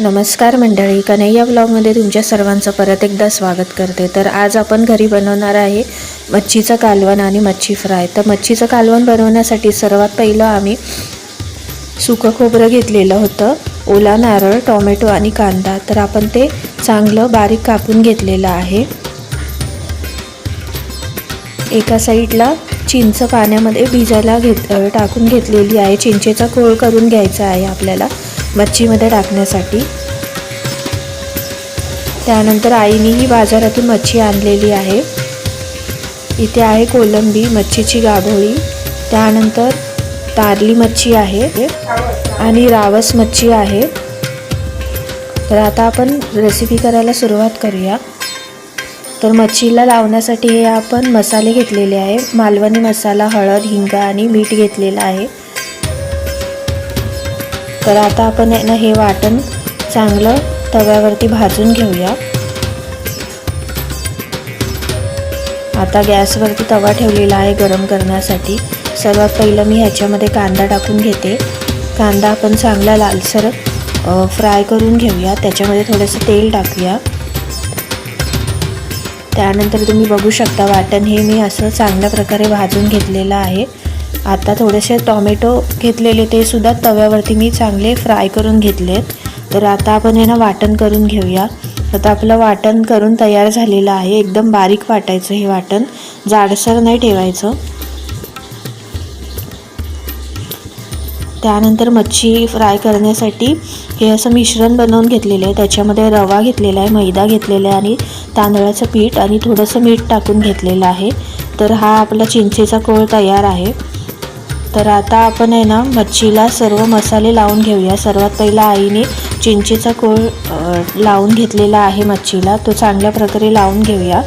नमस्कार मंडळी कन्हैया ब्लॉगमध्ये तुमच्या सर्वांचं परत एकदा स्वागत करते. तर आज आपण घरी बनवणार आहे मच्छीचं कालवण आणि मच्छी फ्राय. तर मच्छीचं कालवण बनवण्यासाठी सर्वात पहिलं आम्ही सुकं खोबरं घेतलेलं होतं ओला नारळ टोमॅटो आणि कांदा. तर आपण ते चांगलं बारीक कापून घेतलेलं आहे. एका साईडला चिंच पाण्यामध्ये भिजायला घेत टाकून घेतलेली आहे. चिंचेचा कोळ करून घ्यायचा आहे आपल्याला. मच्छीमध्ये टाकण्यासाठी. त्यानंतर आईनेही बाजारातून मच्छी आणलेली आहे. इथे आहे कोलंबी मच्छीची गाभोळी. त्यानंतर तारली मच्छी आहे आणि रावस मच्छी आहे. तर आता आपण रेसिपी करायला सुरुवात करूया. तर मच्छीला लावण्यासाठी हे आपण मसाले घेतलेले आहे. मालवणी मसाला हळद हिंगा आणि मीठ घेतलेलं आहे. तर आता आपण ना हे वाटण चांगलं तव्यावरती भाजून घेऊया. आता गॅसवरती तवा ठेवलेला आहे गरम करण्यासाठी. सर्वात पहिलं मी ह्याच्यामध्ये कांदा टाकून घेते. कांदा आपण चांगला लालसर फ्राय करून घेऊया. त्याच्यामध्ये थोडंसं तेल टाकूया. त्यानंतर तुम्ही बघू शकता वाटण हे मी असं चांगल्या प्रकारे भाजून घेतलेलं आहे. आता थोडेसे टॉमॅटो घेतलेले ते सुद्धा तव्यावरती मी चांगले फ्राय करून घेतलेत. तर आता आपण हे ना वाटण करून घेऊया. आता आपलं वाटण करून तयार झालेलं आहे. एकदम बारीक वाटायचं हे वाटण. जाडसर नाही ठेवायचं. त्यानंतर मच्छी फ्राय करण्यासाठी हे असं मिश्रण बनवून घेतलेलं आहे. त्याच्यामध्ये रवा घेतलेला आहे मैदा घेतलेला आहे आणि तांदळाचं पीठ आणि थोडंसं मीठ टाकून घेतलेलं आहे. तर हा आपला चिंचेचा कोळ तयार आहे. तर आता आपण आहे ना मच्छीला सर्व मसाले लावून घेऊया. सर्वात पहिला आईने चिंचेचा कोळ लावून घेतलेला आहे मच्छीला. तो चांगल्या प्रकारे लावून घेऊया.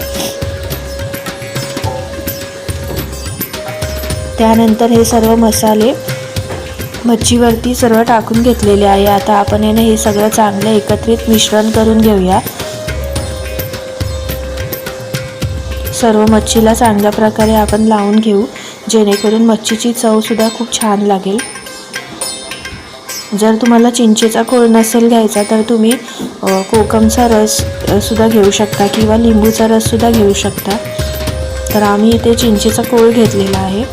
त्यानंतर हे सर्व मसाले मच्छीवरती सर्व टाकून घेतलेले आहे. आता आपण आहे ना हे सगळं चांगलं एकत्रित मिश्रण करून घेऊया. सर्व मच्छीला चांगल्या प्रकारे आपण लावून घेऊ. जेणेकरून मच्छीची चवसुद्धा खूप छान लागेल. जर तुम्हाला चिंचेचा कोळ नसेल घ्यायचा तर तुम्ही कोकमचा रस सुद्धा घेऊ शकता किंवा लिंबूचा रससुद्धा घेऊ शकता. तर आम्ही इथे चिंचेचा कोळ घेतलेला आहे.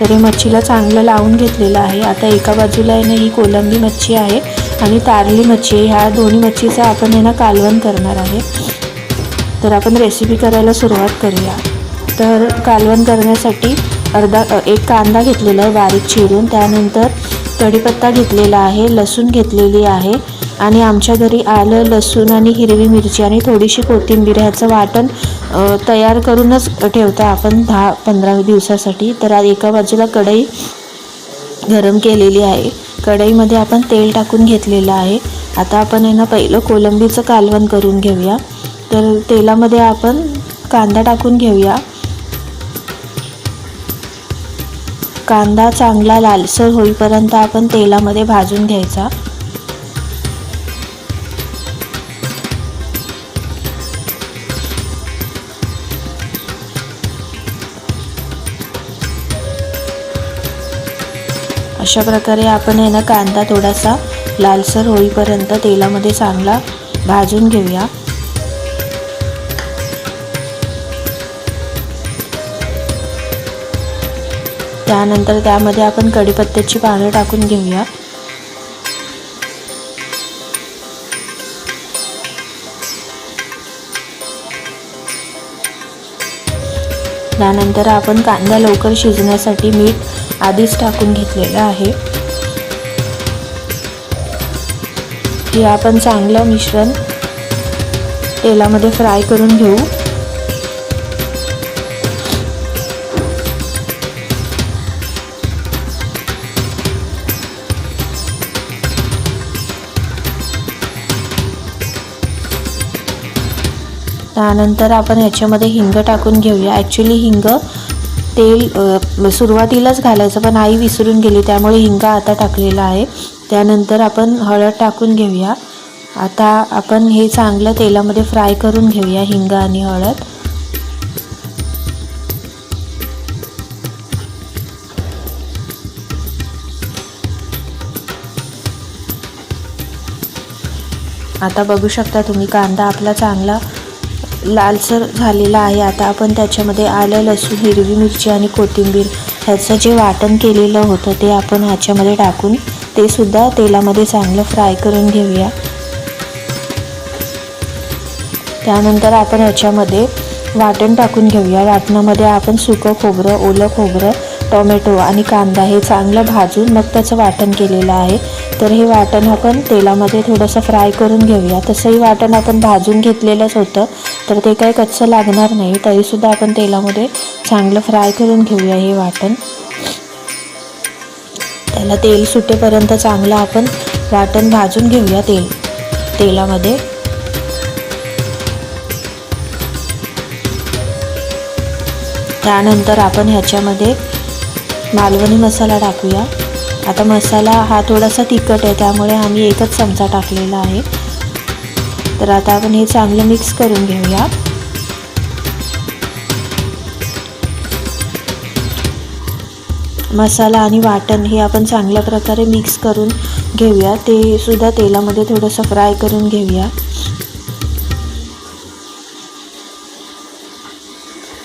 तर हे मच्छीला चांगलं लावून घेतलेलं आहे. आता एका बाजूला आहे ना ही कोलंबी मच्छी आहे आणि तारली मच्छी आहे. ह्या दोन्ही मच्छीचं आपण आहे ना कालवण करणार आहे. तर आपण रेसिपी करायला सुरुवात करूया. तर कालवण करण्यासाठी अर्धा एक कांदा घेतलेला आहे बारीक चिरून. त्यानंतर कढीपत्ता घेतलेला आहे लसूण घेतलेली आहे आणि आमच्या घरी आलं लसूण आणि हिरवी मिरची आणि थोडीशी कोथिंबीर ह्याचं वाटण तयार करूनच ठेवतो आपण दहा पंधरा दिवसासाठी. तर आज एका बाजूला कढई गरम केलेली आहे. कढईमध्ये आपण तेल टाकून घेतलेलं आहे. आता आपण आहे ना पहिलं कोलंबीचं कालवण करून घेऊया. तर तेलामध्ये आपण कांदा टाकून घेऊया. कांदा चांगला लालसर होईपर्यंत आपण तेलामध्ये भाजून घ्यायचा. अशा प्रकारे आपण आहे ना कांदा थोडासा लालसर होईपर्यंत तेलामध्ये चांगला भाजून घेऊया. त्यानंतर त्यामध्ये आपण कढीपत्त्याची पानं टाकून घेऊया. त्यानंतर आपण कांदा लवकर शिजण्यासाठी मीठ आधीच टाकून घेतलेलं आहे. हे आपण चांगलं मिश्रण तेलामध्ये फ्राय करून घेऊ. त्यानंतर आपण ह्याच्यामध्ये हिंग टाकून घेऊया. ॲक्च्युली हिंग तेल सुरुवातीलाच घालायचं पण आई विसरून गेली त्यामुळे हिंग आता टाकलेला आहे. त्यानंतर आपण हळद टाकून घेऊया. आता आपण हे चांगलं तेलामध्ये फ्राय करून घेऊया हिंग आणि हळद. आता बघू शकता तुम्ही कांदा आपला चांगला लालसर झालेला आहे. आता आपण त्याच्यामध्ये आलं लसूण हिरवी मिरची आणि कोथिंबीर ह्याचं जे वाटण केलेलं होतं ते आपण ह्याच्यामध्ये टाकून ते सुद्धा तेलामध्ये चांगलं फ्राय करून घेऊया. त्यानंतर आपण ह्याच्यामध्ये वाटण टाकून घेऊया. वाटणामध्ये आपण सुकं खोबरं ओलं खोबरं टोमॅटो आणि कांदा हे चांगलं भाजून मग त्याचं वाटण केलेलं आहे. तर हे वाटण आपण तेलामध्ये थोडंसं फ्राय करून घेऊया. तसंही वाटण आपण भाजून घेतलेलंच होतं. तर ते काही कच्चं लागणार नाही. तरीसुद्धा आपण तेलामध्ये चांगलं फ्राय करून घेऊया हे वाटण. त्याला तेल सुटेपर्यंत चांगलं आपण वाटण भाजून घेऊया तेल तेलामध्ये. त्यानंतर आपण ह्याच्यामध्ये मालवणी मसाला टाकूया. आता मसाला हा थोडासा तिखट आहे त्यामुळे आम्ही एकच चमचा टाकलेला आहे. तर आता आपण हे चांगलं मिक्स करून घेऊया. मसाला आणि वाटण हे आपण चांगल्या प्रकारे मिक्स करून घेऊया. ते सुद्धा तेलामध्ये थोडंसं फ्राय करून घेऊया.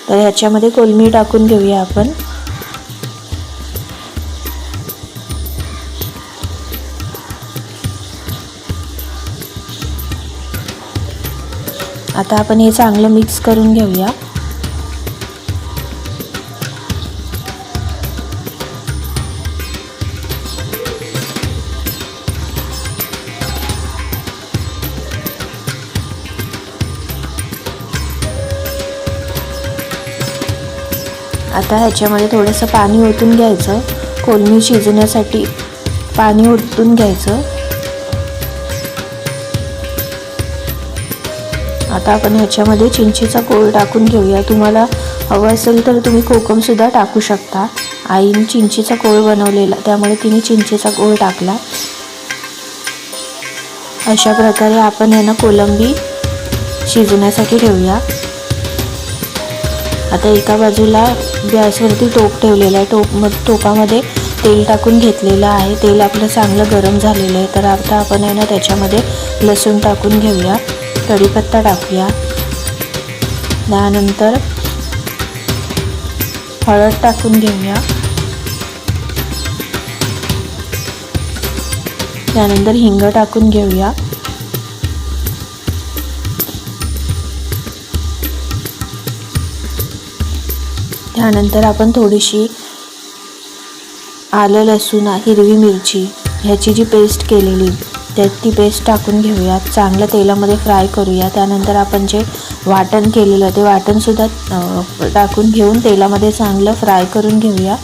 तर ह्याच्यामध्ये कोलमी टाकून घेऊया आपण. आता आपण हे चांगलं मिक्स करून घेऊया. आता ह्याच्यामध्ये थोडंसं पाणी ओतून घ्यायचं. कोलमी शिजण्यासाठी पाणी ओतून घ्यायचं. आता आपण ह्याच्यामध्ये चिंचेचा कोळ टाकून घेऊया. तुम्हाला हवं असेल तर तुम्ही कोकमसुद्धा टाकू शकता. आईने चिंचेचा कोळ बनवलेला त्यामुळे तिने चिंचेचा कोळ टाकला. अशा प्रकारे आपण ह्यानं कोलंबी शिजवण्यासाठी ठेवूया. आता एका बाजूला गॅसवरती टोप ठेवलेला आहे. टोप मग टोपामध्ये तेल टाकून घेतलेलं आहे. तेल आपलं चांगलं गरम झालेलं आहे. तर आता आपण आहे ना त्याच्यामध्ये लसूण टाकून घेऊया. कढीपत्ता टाकूया. त्यानंतर हळद टाकून घेऊया. त्यानंतर हिंग टाकून घेऊया. त्यानंतर आपण थोडीशी आलं लसूण हिरवी मिरची ह्याची जी पेस्ट केलेली त्यात ती पेस्ट टाकून घेऊया. चांगलं तेलामध्ये फ्राय करूया. त्यानंतर आपण जे वाटण केलेलं ते वाटणसुद्धा टाकून घेऊन तेलामध्ये चांगलं फ्राय करून घेऊया.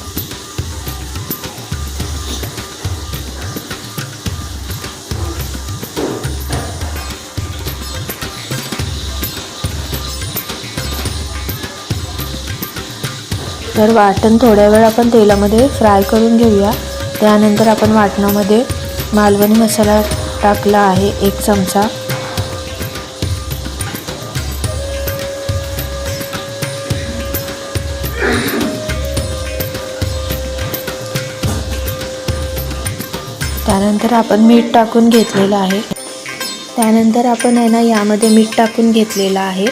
तर वाटण थोड्या वेळ आपण तेलामध्ये फ्राय करून घेऊया. त्यानंतर आपण वाटणामध्ये मालवणी मसाला टाकला आहे एक चमचा. त्यानंतर आपण मीठ टाकून घेतलेलं आहे. त्यानंतर आपण आहे ना यामध्ये मीठ टाकून घेतलेलं आहे.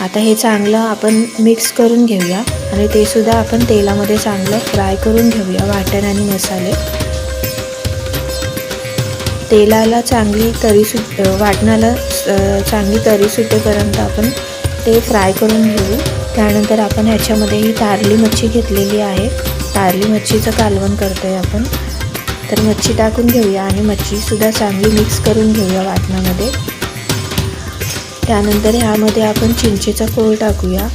आता हे चांगलं आपण मिक्स करून घेऊया आणि ते सुद्धा आपण तेलामध्ये चांगलं फ्राय करून घेऊया वाटण आणि मसाले. तेलाला चांगली तरी सुट वाटणाला चांगली तरी सुटेपर्यंत आपण ते फ्राय करून घेऊ. त्यानंतर आपण ह्याच्यामध्ये ही तारली मच्छी घेतलेली आहे. तारली मच्छीचं कालवण करतो आहे आपण. तर मच्छी टाकून घेऊया आणि मच्छीसुद्धा चांगली मिक्स करून घेऊया वाटणामध्ये. त्यानंतर ह्यामध्ये आपण चिंचेचा कोळ टाकूया.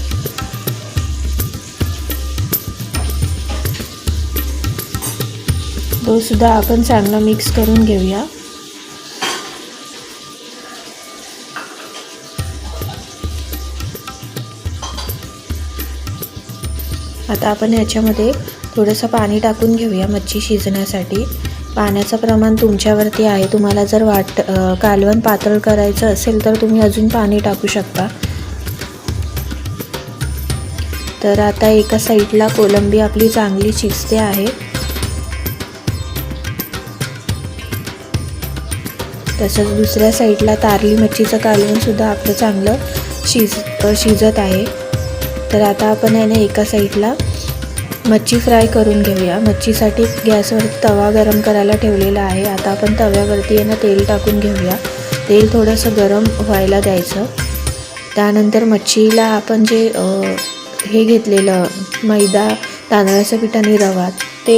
तो सुद्धा आपण चांगला मिक्स करून घेऊया. आता आपण ह्याच्यामध्ये थोडंसं पाणी टाकून घेऊया मच्छी शिजण्यासाठी. पाण्याचं प्रमाण तुमच्यावरती आहे. तुम्हाला जर वाट कालवण पातळ करायचं असेल तर तुम्ही अजून पाणी टाकू शकता. तर आता एका साईडला कोलंबी आपली चांगली शिजते आहे. तसंच दुसऱ्या साईडला तारली मच्छीचं कालवणसुद्धा आपलं चांगलं शिज शिजत आहे. तर आता आपण आहे ना एका साईडला मच्छी फ्राय करून घेऊया. मच्छीसाठी गॅसवर तवा गरम करायला ठेवलेला आहे. आता आपण तव्यावरती आहे ना तेल टाकून घेऊया. तेल थोडंसं गरम व्हायला द्यायचं. त्यानंतर मच्छीला आपण जे हे घेतलेलं मैदा तांदळाच्या पिठाने रवा ते